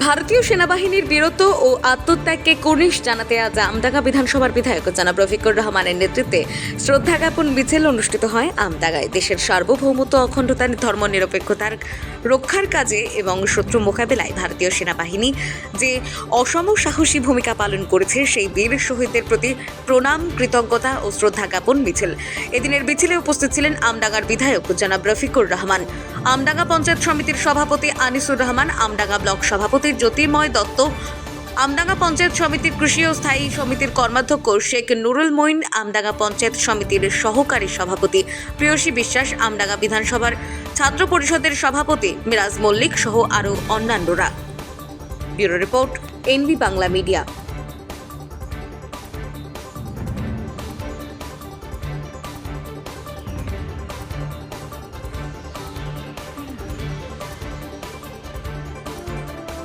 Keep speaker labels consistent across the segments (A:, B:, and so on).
A: ভারতীয় সেনাবাহিনীর বীরত্ব ও আত্মত্যাগকে কুর্নিশ জানাতে আজ আমদাগা বিধানসভার বিধায়ক জনাব রফিকুর রহমানের নেতৃত্বে শ্রদ্ধা জ্ঞাপন মিছিল অনুষ্ঠিত হয় আমদাগায় দেশের সার্বভৌমত্ব, অখণ্ডতা ধর্মনিরপেক্ষতার রক্ষার কাজে এবং শত্রু মোকাবেলায় ভারতীয় সেনাবাহিনী যে অসম সাহসী ভূমিকা পালন করেছে, সেই বীর শহীদদের প্রতি প্রণাম, কৃতজ্ঞতা ও শ্রদ্ধা জ্ঞাপন মিছিল। এদিনের মিছিলে উপস্থিত ছিলেন আমডাঙ্গার বিধায়ক জনাব রফিকুর রহমান। আমডাঙ্গা পঞ্চায়েত সমিতির সভাপতি আনিসুর রহমান, আমডাঙ্গা ব্লক সভাপতি জ্যোতির্ময় দত্ত, আমডাঙ্গা পঞ্চায়েত সমিতির কৃষি ও স্থায়ী সমিতির কর্মাধ্যক্ষ শেখ নুরুল মঈন, আমডাঙ্গা পঞ্চায়েত সমিতির সহকারী সভাপতি প্রিয়সী বিশ্বাস, আমডাঙ্গা বিধানসভার ছাত্র পরিষদের সভাপতি মিরাজ মল্লিক সহ আরও অন্যান্যরা। Bureau report, NB Bangla media.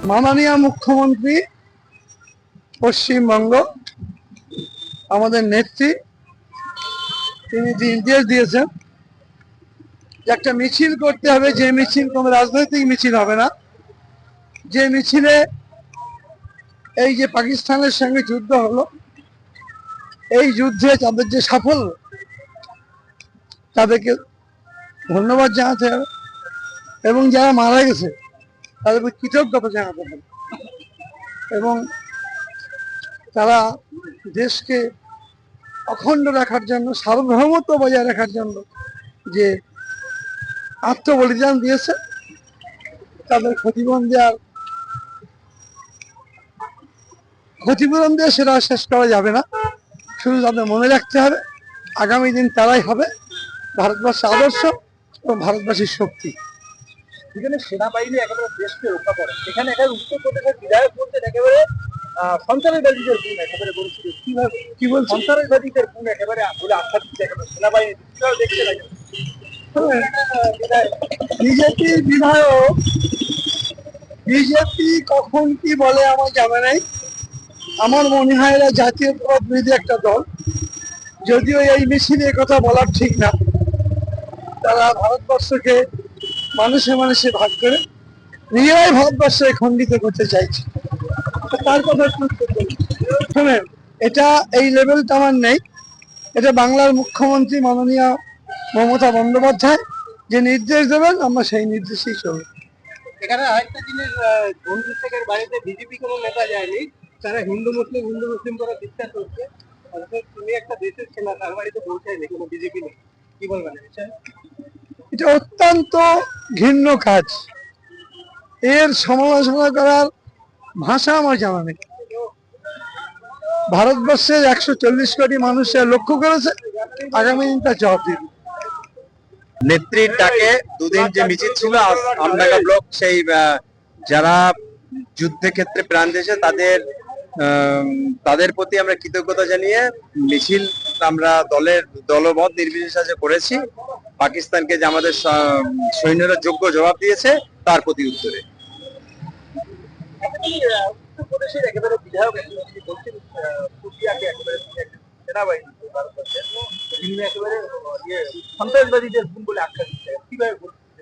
B: মাননীয় মুখ্যমন্ত্রী, পশ্চিমবঙ্গ, আমাদের নেত্রী, তিনি নির্দেশ দিয়েছেন একটা মিছিল করতে হবে, যে মিছিল কোনো রাজনৈতিক মিছিল হবে না। যে মিছিলে এই যে পাকিস্তানের সঙ্গে যুদ্ধ হলো, এই যুদ্ধে তাদের যে সাফল্য, তাদেরকে ধন্যবাদ জানাতে হবে। এবং যারা মারা গেছে তাদেরকে কৃতজ্ঞতা জানাতে হবে এবং তারা দেশকে অখণ্ড রাখার জন্য, সার্বভৌমত্ব বজায় রাখার জন্য যে আত্মবলিদান দিয়েছে, তাদের ক্ষতিপূরণ দেওয়ার ক্ষতিপূরণ দিয়ে সেটা শেষ করা যাবে না। শুধু তাদের মনে রাখতে হবে, আগামী দিন তারাই হবে। ভারতবর্ষের আদর্শ এবং ভারতবাসীর শক্তি।
C: যেখানে সেনাবাহিনী একেবারে দেশকে রক্ষা করে। সেখানে একেবারে উত্তরপ্রদেশের বিধায়ক বলছেন একেবারে সন্ত্রাসবাদীদের গুণ একেবারে বলেছিল কীভাবে,
B: কি বলছি
C: সন্ত্রাসবাদীদের গুণ একেবারে বলে আখ্যা দিচ্ছে একেবারে সেনাবাহিনী। দেখছে না
B: বিজেপি বিধায়ক, বিজেপি কখন কি বলে আমার জানা নাই। আমার মনে হয় এরা জাতীয় বিরোধী একটা দল। যদিও এই মিছিলে কথা বলার ঠিক না। তারা ভারতবর্ষকে মানুষে মানুষে ভাগ করে নিজেরাই ভারতবর্ষে খণ্ডিত করতে চাইছে। তার কথা শোনেন এটা এই লেভেলটা আমার নেই। এটা বাংলার মুখ্যমন্ত্রী মাননীয় মমতা বন্দ্যোপাধ্যায় যে নির্দেশ দেবেন আমরা সেই নির্দেশেই চলব।
C: এখানে আরেকটা জিনিস বন্ধু শেখের বাড়িতে বিজেপি কোনো নেতা যায়নি। তারা হিন্দু মুসলিম হিন্দু মুসলিম করে বিশ্বাস করছে। তুমি একটা দেশের সেনা তার বাড়িতে পৌঁছায়নি কোনো বিজেপি নেই কি বলবেন
B: এটা অত্যন্ত ঘৃণ্য কাজ। এর সমালোচনা করার ভাষা আমার জানা নেই। ভারতবর্ষের একশো চল্লিশ কোটি মানুষের লক্ষ্য করেছে, আগামী দিন তার জবাব দিবে।
D: নেত্রীর ডাকে দুদিন যে মিছিল ছিল আমডাঙ্গা ব্লক সেই যারা যুদ্ধের ক্ষেত্রে প্রাণ দিয়েছে, তাদের তাদের প্রতি আমরা কৃতজ্ঞতা জানিয়ে মিছিল আমরা দলের দলবদ্ধ নির্বিশেষে করেছি। পাকিস্তানকে যে আমাদের সৈন্যরা যোগ্য জবাব দিয়েছে, তার প্রতি উত্তরে।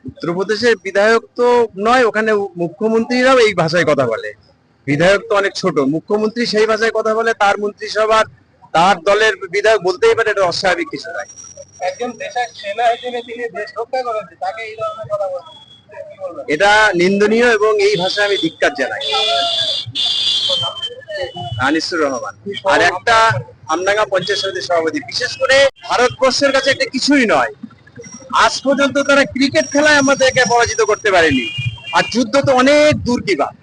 C: উত্তরপ্রদেশের বিধায়ক
D: তো নয়, ওখানে মুখ্যমন্ত্রীরাও এই ভাষায় কথা বলে। বিধায়ক তো অনেক ছোট, মুখ্যমন্ত্রী সেই ভাষায় কথা বলে, তার মন্ত্রিসভার, তার দলের বিধায়ক বলতেই পারে এটা অস্বাভাবিক কিছু নয়।
C: একজন দেশের সেনা হিসেবে তিনি দেশ তাকে এই ধরনের কথা
D: এটা নিন্দনীয় এবং এই আমি ধিক্কার জানাই। আনিসুর রহমান। আর একটা আমডাঙ্গা পঞ্চায়েত সমিতির সভাপতি, বিশেষ করে ভারতবর্ষের কাছে একটা কিছুই নয়। আজ পর্যন্ত তারা ক্রিকেট খেলায় আমাদেরকে পরাজিত করতে পারেনি। আর যুদ্ধ তো অনেক দূর কি বাত